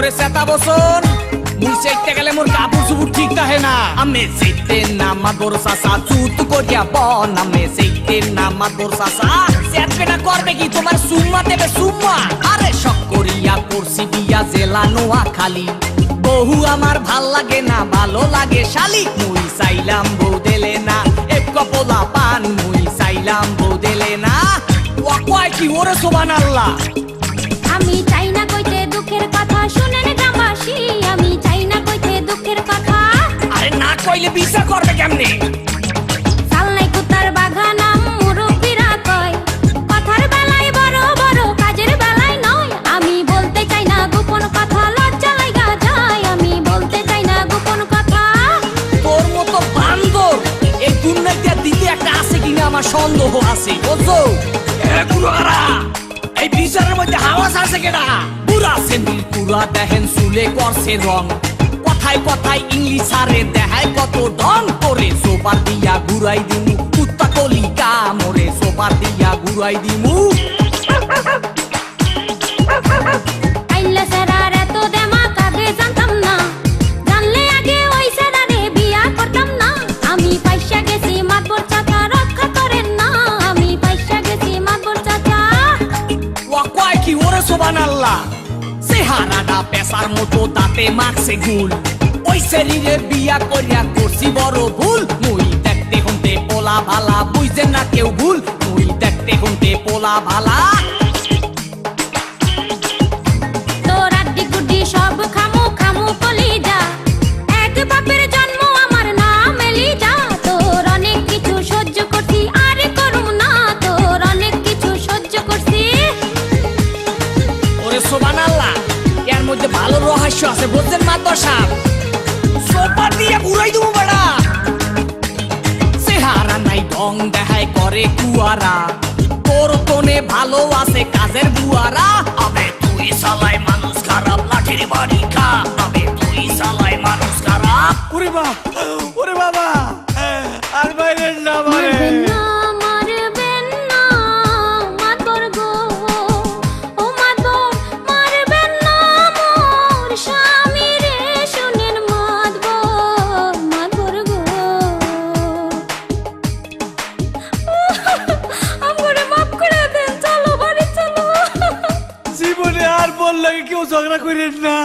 ওরে সেতা বসন। গেলে মোর ঠিক না। না মাদর সাসা চুত করিয়া বন। না মাদর সাসা চেতবেটা করবে কি? তোমার সুম্মা দেবে সুম্মা আরে করছি জেলা নোয়া খালি বহু আমার ভালো লাগে না, ভালো লাগে শালি। মুই চাইলাম বউ দেলে না, এক কপলা পান। মুই চাইলাম বউ দেলে না। ওয়া কি ওরে সোবান আল্লাহ। আমি চাই শুনেন গ্রামবাসী আমি চাই না কইতে দুঃখের কথা। আরে না কইলে বিচার করবে কেমনে? সন্দেহ আছে বুঝছ এ কুড়ারা এই বিচারের মধ্যে হাওয়াস আছে কেডা? পুরা সেন্দিল পুরা দেখেন চুলে করছে রং। কথায় কথায় ইংলিশ আরে দেখায় কত ঢং করে। সোপার দিয়া ঘুরাই দিমু, কুত্তা কলিকা মরে সোপার দিয়া ঘুরাই দিমু। ওরে সোবান আল্লাহ চেহারাটা পেশার মতো, তাতে মারছে গুল ওই শরীরে বিয়া করিয়া করছি বড় ভুল। মুই দেখতে হন্তে পোলা ভালা বুঝছেন না কেউ ভুল। মুই দেখতে হন্তে পোলা ভালা সোবান এর মধ্যে ভালো রহস্য আছে বুঝছেন মাতর সাহেব? সোপা দিয়ে ঘুরাই দেবো বেড়া চেহারা নাই ঢং দেখায় করে কুয়ারা। তোর তোনে ভালো আছে কাজের বুয়ারা। আবে তুই সালাই মানুষ খারাপ লাঠির বাড়ি খা। আবে তুই সালাই মানুষ খারাপ। ওরে বাপ। বললে কেউ ঝগড়া করেন না?